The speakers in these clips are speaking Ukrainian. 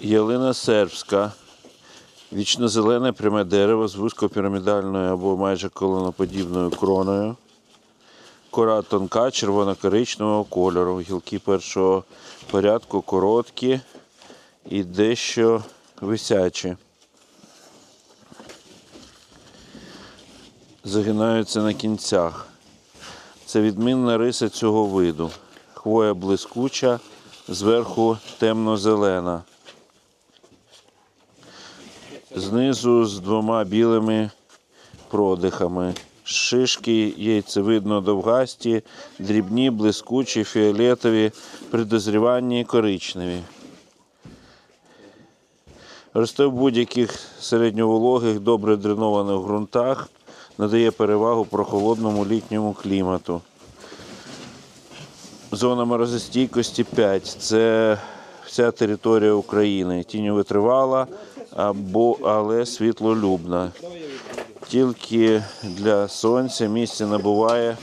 Ялина сербська. Вічно-зелене пряме дерево з вузькопірамідальною або майже колоноподібною кроною. Кора тонка, червоно-коричневого кольору. Гілки першого порядку короткі і дещо висячі. Загинаються на кінцях. Це відмінна риса цього виду. Хвоя блискуча, зверху темно-зелена. Знизу з двома білими продихами. Шишки яйцевидно довгасті, дрібні, блискучі, фіолетові, при дозріванні коричневі. Росте в будь-яких середньовологих, добре дренованих ґрунтах, надає перевагу прохолодному літньому клімату. Зона морозостійкості 5. Це вся територія України. Тіньовитривала, або, але світлолюбна. Тільки для сонця місце набуває,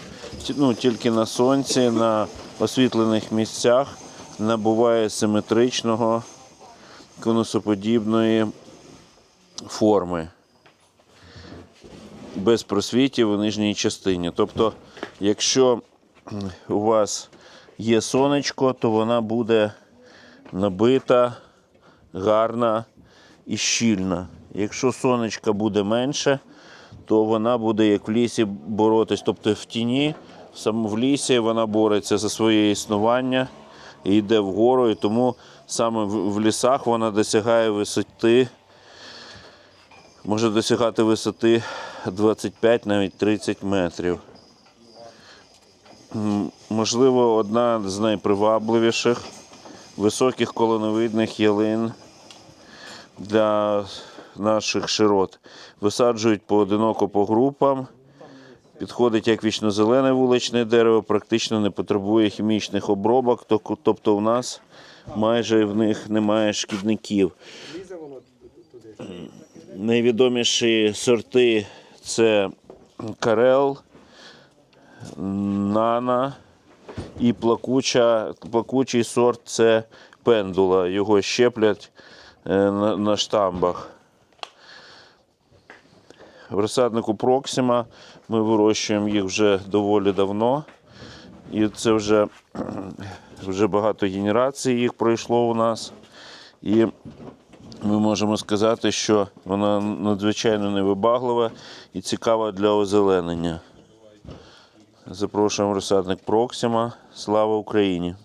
ну, тільки на сонці, на освітлених місцях набуває симетричного конусоподібної форми без просвітів у нижній частині. Тобто, якщо у вас є сонечко, то вона буде набита, гарна і щільна. Якщо сонечка буде менше, то вона буде як в лісі боротись, тобто в тіні, саме в лісі вона бореться за своє існування і йде вгору, і тому саме в лісах вона досягає висоти може досягати висоти 25 навіть 30 метрів. Можливо, одна з найпривабливіших високих колоновидних ялин для наших широт. Висаджують поодиноко по групам. Підходить як вічнозелене вуличне дерево, практично не потребує хімічних обробок, тобто у нас майже в них немає шкідників. Найвідоміші сорти це Карел, Нана і плакуча, плакучий сорт це пендула. Його щеплять е, на, на штамбах. В розсаднику Проксима ми вирощуємо їх вже доволі давно. І це вже, вже багато генерацій їх пройшло у нас. І ми можемо сказати, що вона надзвичайно невибаглива і цікава для озеленення. Запрошуємо розсадник Проксима. Слава Україні!